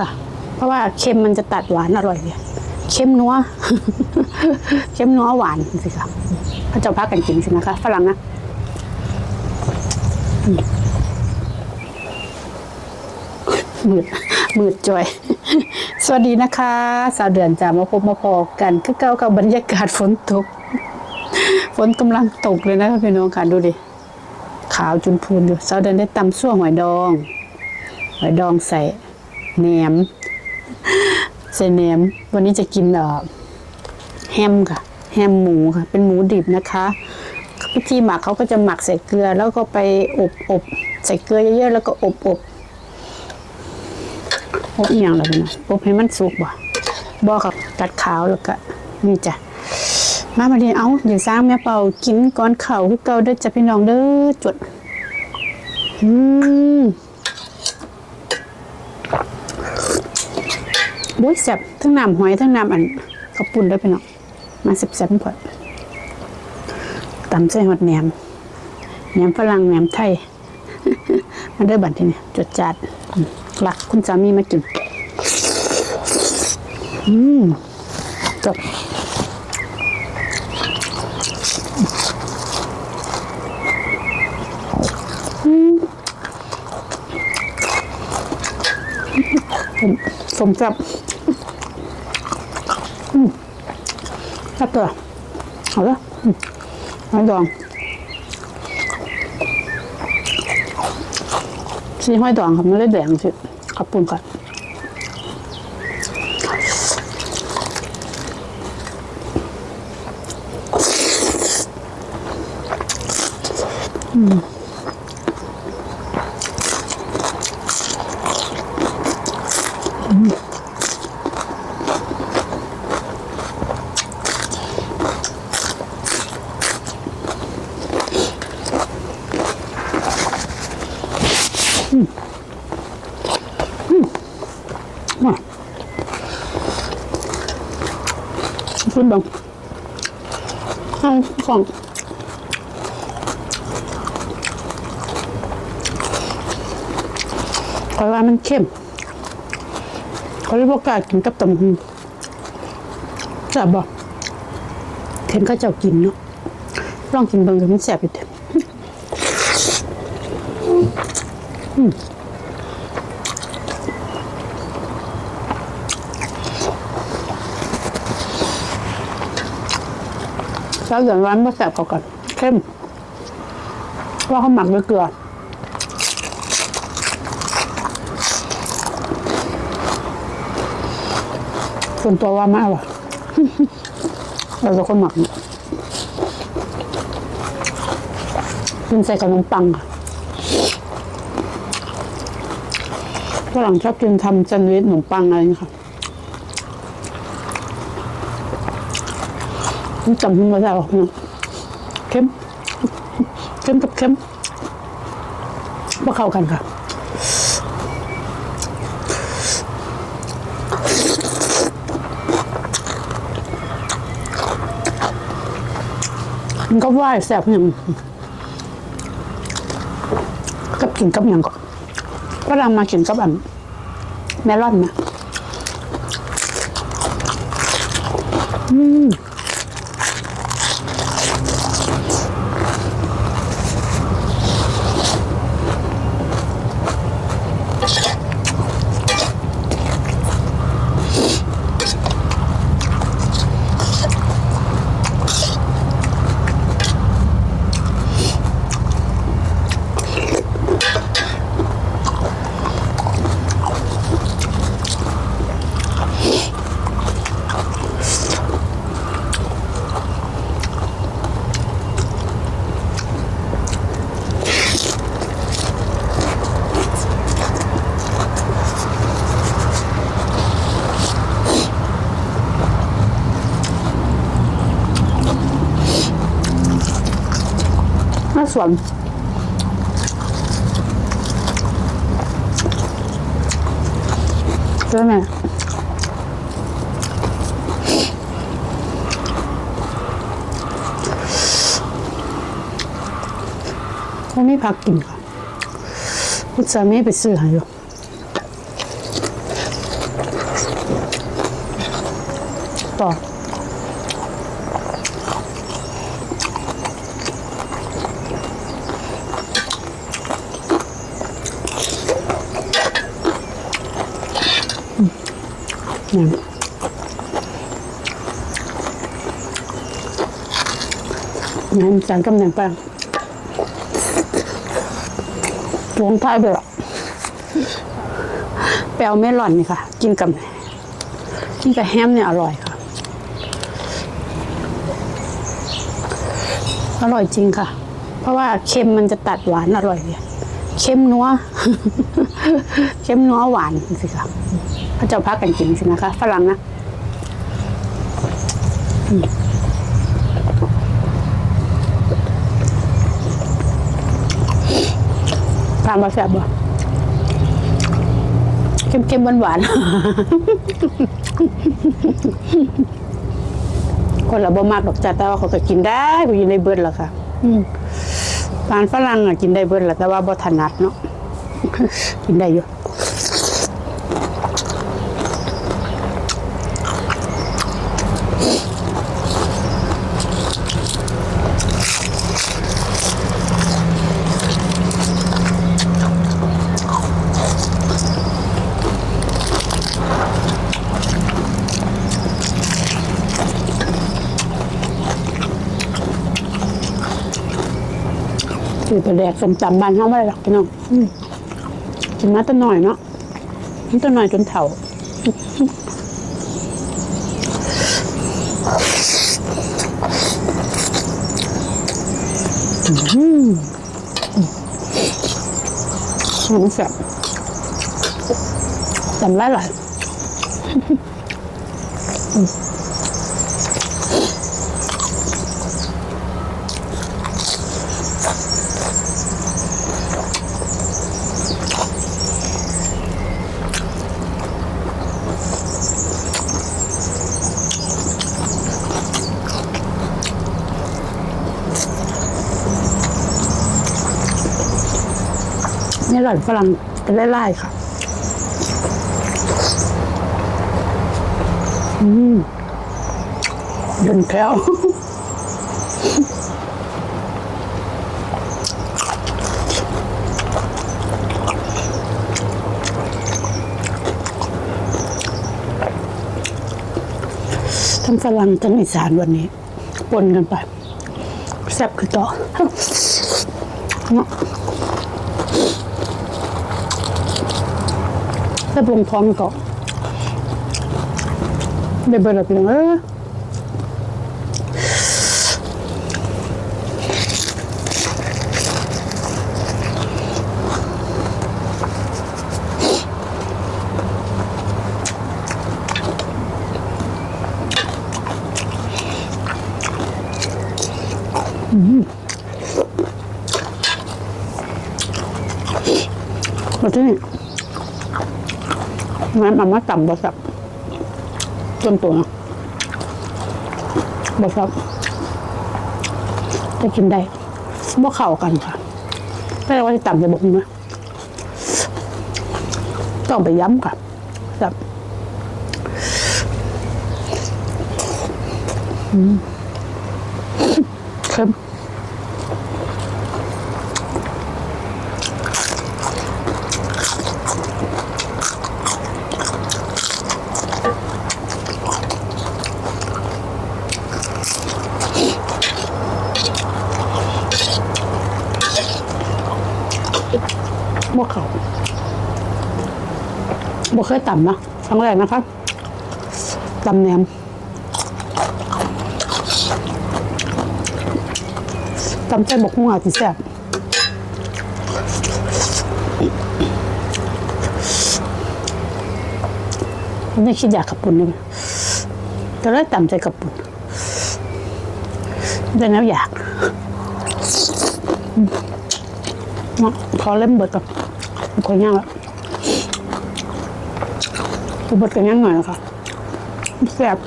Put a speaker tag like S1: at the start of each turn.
S1: ค่ะ เพราะว่าเค็มมันจะตัดหวานอร่อยเลยเค็มนัวเค็มนัวหวานสิค่ะพระเจ้าพักกันกินสินะคะฝรั่งนะอืมมืดมืดจอย สวัสดีนะคะ สาวเดือนจะมาพบมาพอกันคือเก้ากับบรรยากาศฝนตก ฝนกำลังตกเลยนะคะพี่น้องค่ะดูดิ ขาวจุนพูนอยู่ สาวเดือนได้ตำซั่วหอยดอง หอยดองใส่ แหนมใส่แหนม วันนี้จะกินเอ่อแฮมค่ะ แฮมหมูค่ะ เป็นหมูดิบนะคะวิธีหมักเขาก็จะหมักใส่เกลือ แล้วก็ไปอบอบใส่เกลือเยอะๆแล้วก็อบอบอบอย่างไรนะอบให้มันสุกบ่บ่กับกัดขาวแล้วก็นี่จ้ะมามาดีเอาอย่าสร้างแม่เป่ากินก้อนเข่าคือเก่าเด้อจ้ะพี่น้องเด้อจดอืม บุ้ยแซ่บทั้งน้ำหอยทั้งน้ำอันข้าวปุ้นได้วยพี่น้องมาแซ่บๆพอดตำใส่หอดแหนมแหนมฝรั่งแหนมไทย มันได้บัตรที่นี่จดจัดหลักคุณสามีมากิน อืมจบสมจับ อืมจับตัวเอาละอืมไม่ดองซีห้อยดองครับไม่ได้แดงสิขับปุ่นก่อน มาขึ้นบังให้ของเพราะว่ามันเข้มเขาเรียกว่ากากินกับตำหูแซ่บบ่เห็นก็เจ้ากินเนาะลองกินเบิ่งก็มันแซ่บอยู่เด้อ แล้วเดือนร้านมาแสบเขาก่อนเข้มเพราเขาหมักด้วยเกลือส่วนตัวว่าม่อร่อยเราจะคนหมักเนี่ยกินใส่กับขนมปังค่ะ ฝรั่งชอบกินทำแซนด์วิชขนมปังอะไรอย่ค่ะมันจำขึ้นมาได้หรอกนะเข้มเข้มกับเข้มมาเข้ากันค่ะมันก็ไหวแสบอย่างกับกินกับอย่างก่อน ฝรั่งมากินกับอันเมลอนนะอืม สวนใช่ไหมเขไม่พักกินค่ะคุณสาม่ไปซื้อให้หรอต่อ งานจานกำเนิดแป้งลงท้ายไปหรอกแปลวเมลอนนี่ค่ะ กินกับกินกับแฮมเนี่ยอร่อยค่ะ อร่อยจริงค่ะ เพราะว่าเค็มมันจะตัดหวานอร่อยเลยเค็มนัวเค็มนัวหวานสิค่ะ พระเจ้าพักกันกินสินะคะฝรั่งนะทานมาแซ่บบ่เค็มๆหวานๆคนละบ่มากดอกจ้าแต่ว่าเขาก็กินได้กูกินได้เบิดแล้วค่ะอืมทานฝรั่งอะกินได้เบิดแหละแต่ว่าบ่ถนัดเนาะกินได้อยู่ คือไปแดกสมตำบ้านเขาไม่ได้หรอกพี่น้องอืมกินมาแตั้หน่อยเนาะนี่ตั้หน่อยจนเถ่าอืมหอมแซ่บจำได้หลาย นี่หลายฝรั่งเป็นไล่ค่ะ อืมเดินแถวทั้งฝรั่งทั้งอีสานวันนี้ปนกันไปแซ่บคือต่อ เนาะแซ่บลงท้องก่อนได้เบอร์ละเพียงเออมา งั้นมามาต่ำบะสับต้นตัวบะสับจะกินได้บ่เข้ากันค่ะแต่ว่าที่ต่ำจะบอกนะต้องไปย้ำค่ะสับอืมเค็ม บ่เขา บ่เคยต่ำนะครั้งแรกนะครับตำแหนมตำใจบกหัวที่แซ่บไม่คิดอยากขับปุ่นเลยแต่ได้ตำใจกับปุ่นแต่แล้วอยากขอเล่มเบิดก่อนขอย่างแล้ว เบิดกันยังหน่อยค่ะแซ่บ